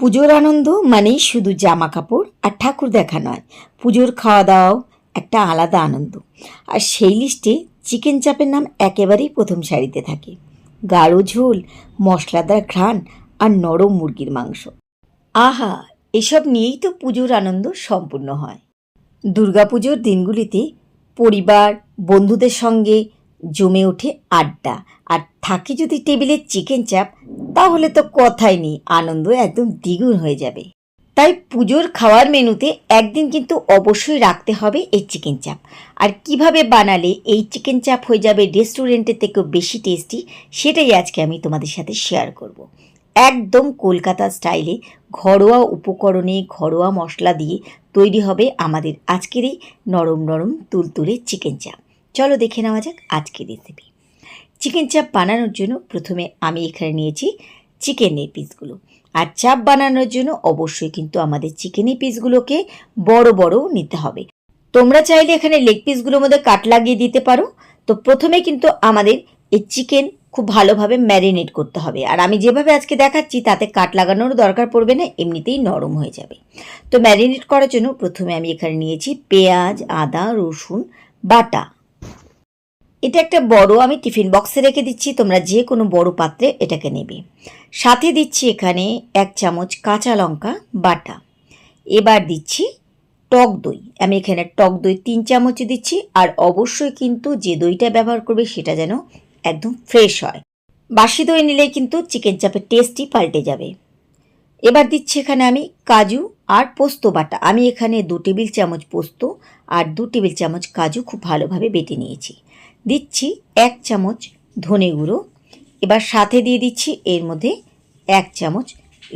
পুজোর আনন্দ মানেই শুধু জামা কাপড় আর ঠাকুর দেখা নয়, পুজোর খাওয়া দাওয়াও একটা আলাদা আনন্দ। আর সেই লিস্টে চিকেন চাপের নাম একেবারেই প্রথম সারিতে থাকে। গাঢ় ঝোল, মশলাদার ঘ্রাণ আর নরম মুরগির মাংস। আহা, এসব নিয়েই তো পুজোর আনন্দ সম্পূর্ণ হয়। দুর্গাপুজোর দিনগুলিতে পরিবার, বন্ধুদের সঙ্গে জমে ওঠে আড্ডা। আর থাকে যদি টেবিলে চিকেন চাপ, তাহলে তো কথাই নেই, আনন্দ একদম দ্বিগুণ হয়ে যাবে। তাই পুজোর খাওয়ার মেনুতে একদিন কিন্তু অবশ্যই রাখতে হবে এই চিকেন চাপ। আর কীভাবে বানালে এই চিকেন চাপ হয়ে যাবে রেস্টুরেন্টের থেকেও বেশি টেস্টি, সেটাই আজকে আমি তোমাদের সাথে শেয়ার করব। একদম কলকাতা স্টাইলে ঘরোয়া উপকরণে ঘরোয়া মশলা দিয়ে তৈরি হবে আমাদের আজকের এই নরম নরম তুলতুলে চিকেন চাপ। চলো দেখে নেওয়া যাক আজকের রেসিপি চিকেন চাপ বানানোর জন্য প্রথমে আমি এখানে নিয়েছি চিকেনের পিসগুলো আর চাপ বানানোর জন্য অবশ্যই কিন্তু আমাদের চিকেনের পিসগুলোকে বড় বড় নিতে হবে। তোমরা চাইলে এখানে লেগ পিসগুলোর মধ্যে কাট লাগিয়ে দিতে পারো। তো প্রথমে কিন্তু আমাদের এই চিকেন খুব ভালোভাবে ম্যারিনেট করতে হবে। আর আমি যেভাবে আজকে দেখাচ্ছি, তাতে কাট লাগানোর দরকার পড়বে না, এমনিতেই নরম হয়ে যাবে। তো ম্যারিনেট করার জন্য প্রথমে আমি এখানে নিয়েছি পেঁয়াজ, আদা, রসুন, বাটা। এটা একটা বড়, আমি টিফিন বক্সে রেখে দিচ্ছি, তোমরা যে কোনো বড় পাত্রে এটাকে নেবে। সাথে দিচ্ছি এখানে এক চামচ কাঁচা লঙ্কা বাটা। এবার দিচ্ছি টক দই। আমি এখানে টক দই তিন চামচ দিচ্ছি, আর অবশ্যই কিন্তু যে দইটা ব্যবহার করবে সেটা যেন একদম ফ্রেশ হয়। বাসি দই নিলে কিন্তু চিকেন চাপের টেস্টই পাল্টে যাবে। এবার দিচ্ছি এখানে আমি কাজু আর পোস্ত বাটা। আমি এখানে দু টেবিল চামচ পোস্ত আর দু টেবিল চামচ কাজু খুব ভালোভাবে বেটে নিয়েছি। দিচ্ছি এক চামচ ধনে গুঁড়ো। এবার সাথে দিয়ে দিচ্ছি এর মধ্যে এক চামচ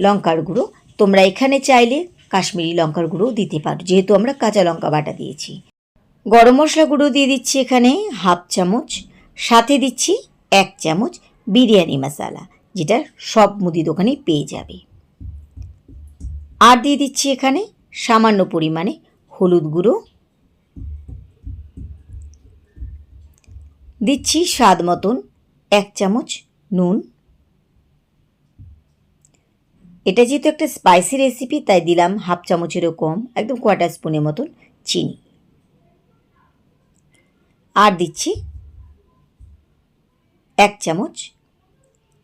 লঙ্কার গুঁড়ো। তোমরা এখানে চাইলে কাশ্মীরি লঙ্কার গুঁড়ো দিতে পারো, যেহেতু আমরা কাঁচা লঙ্কা বাটা দিয়েছি। গরম মশলা গুঁড়ো দিয়ে দিচ্ছি এখানে হাফ চামচ। সাথে দিচ্ছি এক চামচ বিরিয়ানি মশলা, যেটা সব মুদি দোকানেই পেয়ে যাবে। আর দিয়ে দিচ্ছি এখানে সামান্য পরিমাণে হলুদ গুঁড়ো। দিচ্ছি স্বাদ মতন এক চামচ নুন। এটা যেহেতু একটা স্পাইসি রেসিপি তাই দিলাম হাফ চামচেরও কম, একদম কোয়াটার স্পুনের মতন চিনি। আর দিচ্ছি এক চামচ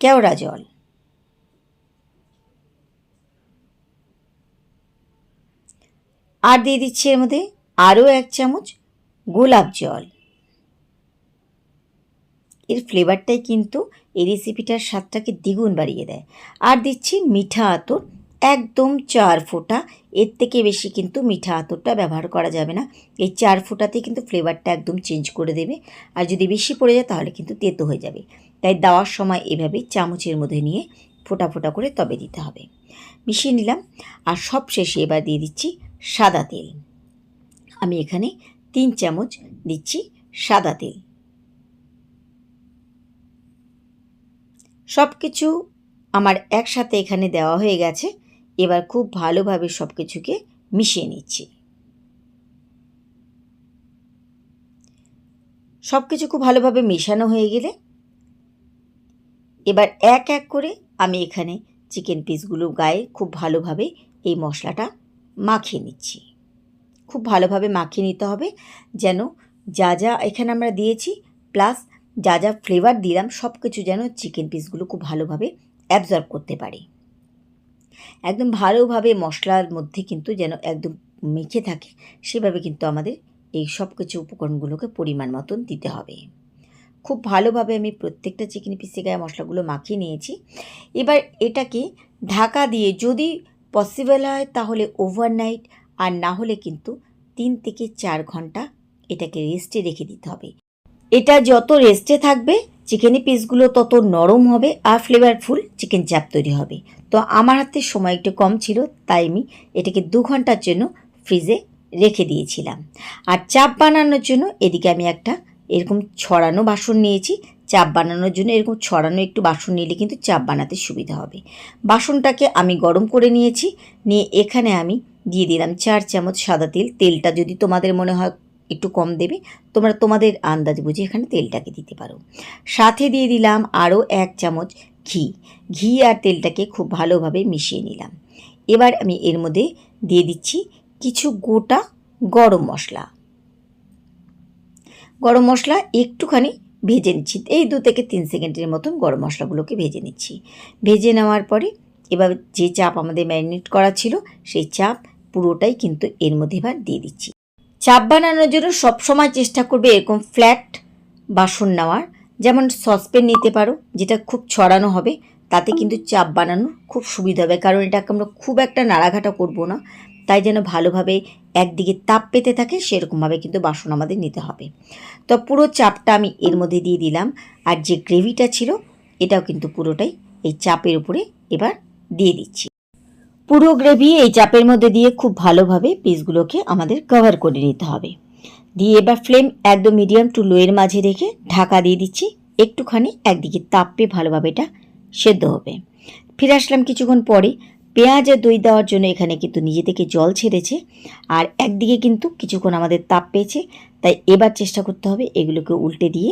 কেওড়া জল। আর দিয়ে দিচ্ছি এর মধ্যে আরও এক চামচ গোলাপ জল। এর ফ্লেভারটাই কিন্তু এই রেসিপিটার স্বাদটাকে দ্বিগুণ বাড়িয়ে দেয়। আর দিচ্ছি মিঠা আতর। একদম চার ফোঁটা। এর থেকে বেশি কিন্তু মিঠা আতরটা ব্যবহার করা যাবে না। এই চার ফোঁটাতে কিন্তু ফ্লেভারটা একদম চেঞ্জ করে দেবে। আর যদি বেশি পড়ে যায় তাহলে কিন্তু তেতো হয়ে যাবে। তাই দেওয়ার সময় এভাবে চামচের মধ্যে নিয়ে ফোটা ফোটা করে তবে দিতে হবে। মিশিয়ে নিলাম। আর সব শেষে এবার দিয়ে দিচ্ছি সাদা তেল। আমি এখানে তিন চামচ দিচ্ছি সাদা তেল। সব কিছু আমার একসাথে এখানে দেওয়া হয়ে গেছে। এবার খুব ভালোভাবে সব কিছুকে মিশিয়ে নিচ্ছি। সব কিছু খুব ভালোভাবে মেশানো হয়ে গেলে এবার এক এক করে আমি এখানে চিকেন পিসগুলো গায়ে খুব ভালোভাবে এই মশলাটা মাখিয়ে নিচ্ছি। খুব ভালোভাবে মাখিয়ে নিতে হবে যেন যা যা এখানে আমরা দিয়েছি প্লাস যা যা ফ্লেভার দিলাম সব কিছু যেন চিকেন পিসগুলো খুব ভালোভাবে অ্যাবজর্ব করতে পারে। একদম ভালোভাবে মশলার মধ্যে কিন্তু যেন একদম মেখে থাকে সেভাবে কিন্তু আমাদের এই সব কিছু উপকরণগুলোকে পরিমাণ মতন দিতে হবে। খুব ভালোভাবে আমি প্রত্যেকটা চিকেন পিসে গায়ে মশলাগুলো মাখিয়ে নিয়েছি। এবার এটাকে ঢাকা দিয়ে যদি পসিবল হয় তাহলে ওভারনাইট আর না হলে কিন্তু তিন থেকে চার ঘণ্টা এটাকে রেস্টে রেখে দিতে হবে। এটা যত রেস্টে থাকবে চিকেনি পিসগুলো তত নরম হবে আর ফ্লেভারফুল চিকেন চাপ তৈরি হবে। তো আমার হাতে সময় একটু কম ছিল, তাই আমি এটাকে দু ঘণ্টার জন্য ফ্রিজে রেখে দিয়েছিলাম। আর চাপ বানানোর জন্য এদিকে আমি একটা এরকম ছড়ানো বাসন নিয়েছি চাপ বানানোর জন্য এরকম ছড়ানো একটু বাসন নিলে কিন্তু চাপ বানাতে সুবিধা হবে। বাসনটাকে আমি গরম করে নিয়েছি, নিয়ে এখানে আমি দিয়ে দিলাম চার চামচ সাদা তেল। তেলটা যদি তোমাদের মনে হয় একটু কম দেবে, তোমরা তোমাদের আন্দাজ বুঝে এখানে তেলটাকে দিতে পারো। সাথে দিয়ে দিলাম আরও এক চামচ ঘি। ঘি আর তেলটাকে খুব ভালোভাবে মিশিয়ে নিলাম। এবার আমি এর মধ্যে দিয়ে দিচ্ছি কিছু গোটা গরম মশলা। গরম মশলা একটুখানি ভেজে নিচ্ছি। এই দু থেকে তিন সেকেন্ডের মতন গরম মশলাগুলোকে ভেজে নিচ্ছি। ভেজে নেওয়ার পরে এবার যে চাপ আমাদের ম্যারিনেট করা ছিল, সেই চাপ পুরোটাই কিন্তু এর মধ্যে এবার দিয়ে দিচ্ছি। চাপ বানানোর জন্য সবসময় চেষ্টা করবে এরকম ফ্ল্যাট বাসন নেওয়ার। যেমন সসপ্যান নিতে পারো, যেটা খুব ছড়ানো হবে, তাতে কিন্তু চাপ বানানো খুব সুবিধা হবে। কারণ এটাকে আমরা খুব একটা নাড়াঘাটা করব না। তাই যেন ভালোভাবে একদিকে তাপ পেতে থাকে, সেরকমভাবে কিন্তু বাসন আমাদের নিতে হবে। তো পুরো চাপটা আমি এর মধ্যে দিয়ে দিলাম, আর যে গ্রেভিটা ছিল, এটাও কিন্তু পুরোটাই এই চাপের উপরে এবার দিয়ে দিচ্ছি। পুরো গ্রেভি এই চাপের মধ্যে দিয়ে খুব ভালোভাবে পিসগুলোকে আমাদের কভার করে নিতে হবে। দিয়ে এবার ফ্লেম একদম মিডিয়াম টু লোয়ের মাঝে রেখে ঢাকা দিয়ে দিচ্ছি, একটুখানি একদিকে তাপ পেয়ে ভালোভাবে এটা সেদ্ধ হবে। ফিরে আসলাম কিছুক্ষণ পরে পেঁয়াজ আর দই দেওয়ার জন্য এখানে কিন্তু নিজে থেকে জল ছেড়েছে। আর একদিকে কিন্তু কিছুক্ষণ আমাদের তাপ পেয়েছে, তাই এবার চেষ্টা করতে হবে এগুলোকে উল্টে দিয়ে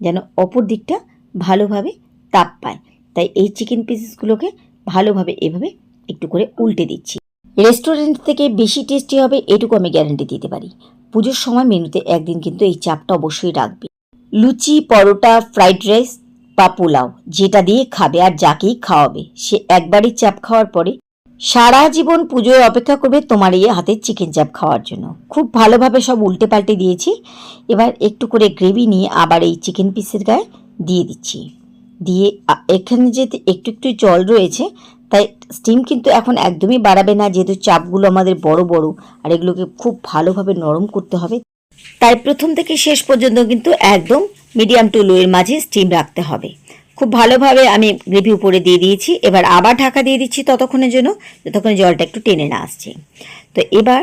যেন অপর দিকটা ভালোভাবে তাপ পায়। তাই এই চিকেন পিসেসগুলোকে ভালোভাবে এভাবে একটু করে উল্টে দিচ্ছি। রেস্টুরেন্ট থেকে বেশি টেস্টি হবে এটুকু আমি গ্যারান্টি দিতে পারি। পুজোর সময় মেনুতে একদিন কিন্তু এই চাপটা অবশ্যই রাখবে। লুচি, পরোটা ফ্রাইড রাইস বা পোলাও, যেটা দিয়ে খাবে আর যাকেই খাওয়াবে, সে একবারই চাপ খাওয়ার পরে সারা জীবন পুজোয় অপেক্ষা করবে তোমার এই হাতের চিকেন চাপ খাওয়ার জন্য। খুব ভালোভাবে সব উল্টে পাল্টে দিয়েছি। এবার একটু করে গ্রেভি নিয়ে আবার এই চিকেন পিসের গায়ে দিয়ে দিচ্ছি। দিয়ে এখানে যেহেতু একটু একটু জল রয়েছে, তাই স্টিম কিন্তু এখন একদমই বাড়াবে না, যেহেতু চাপগুলো আমাদের বড় বড়, আর এগুলোকে খুব ভালোভাবে নরম করতে হবে। তাই প্রথম থেকে শেষ পর্যন্ত কিন্তু একদম মিডিয়াম টু লোয়ের মাঝে স্টিম রাখতে হবে। খুব ভালোভাবে আমি গ্রেভি উপরে দিয়ে দিয়েছি। এবার আবার ঢাকা দিয়ে দিচ্ছি ততক্ষণের জন্য, যতক্ষণ জলটা একটু টেনে না আসছে। তো এবার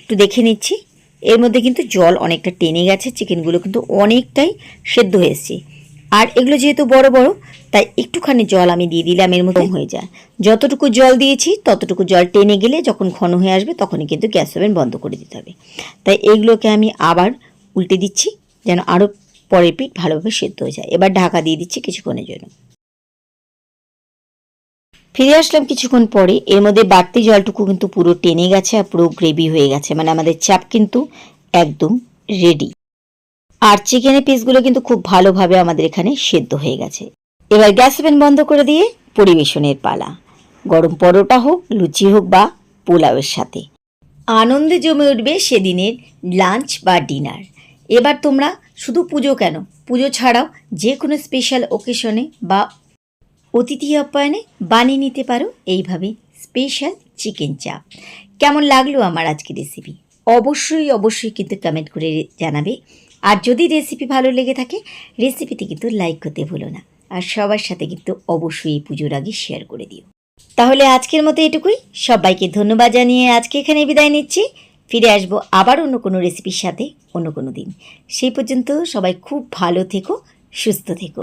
একটু দেখে নিচ্ছি, এর মধ্যে কিন্তু জল অনেকটা টেনে গেছে, চিকেনগুলো কিন্তু অনেকটাই সেদ্ধ হয়েছে আর এগুলো যেহেতু বড় বড়, তাই একটুখানি জল আমি দিয়ে দিলাম, এর মতো হয়ে যায়। যতটুকু জল দিয়েছি, ততটুকু জল টেনে গেলে যখন ঘন হয়ে আসবে, তখনই কিন্তু গ্যাস ওভেন বন্ধ করে দিতে হবে। তাই এইগুলোকে আমি আবার উল্টে দিচ্ছি, যেন আরও পরের পিঠ ভালোভাবে সেদ্ধ হয়ে যায়। এবার ঢাকা দিয়ে দিচ্ছি কিছুক্ষণের জন্য। ফিরে আসলাম কিছুক্ষণ পরে। এর মধ্যে বাড়তি জলটুকু কিন্তু পুরো টেনে গেছে আর পুরো গ্রেভি হয়ে গেছে। মানে আমাদের চাপ কিন্তু একদম রেডি আর চিকেনের পিসগুলো কিন্তু খুব ভালোভাবে আমাদের এখানে সেদ্ধ হয়ে গেছে। এবার গ্যাস ওভেন বন্ধ করে দিয়ে পরিবেশনের পালা। গরম পরোটা হোক, লুচি হোক বা পোলাওয়ের সাথে। আনন্দে জমে উঠবে সেদিনের লাঞ্চ বা ডিনার। এবার তোমরা শুধু পুজো কেন? পুজো ছাড়াও যে কোনো স্পেশাল ওকেশনে বা অতিথি আপ্যায়নে বানিয়ে নিতে পারো এইভাবে স্পেশাল চিকেন চাপ কেমন লাগল আমার আজকে রেসিপি অবশ্যই অবশ্যই কিন্তু কমেন্ট করে জানাবে। আর যদি রেসিপি ভালো লেগে থাকে রেসিপিটি কিন্তু লাইক করতে ভুলো না। আর সবার সাথে কিন্তু অবশ্যই এই পুজোর আগে শেয়ার করে দিও। তাহলে আজকের মতো এটুকুই। সবাইকে ধন্যবাদ জানিয়ে আজকে এখানে বিদায় নিচ্ছি। ফিরে আসব আবার অন্য কোনো রেসিপির সাথে অন্য কোনো দিন। সেই পর্যন্ত সবাই খুব ভালো থেকো, সুস্থ থেকো।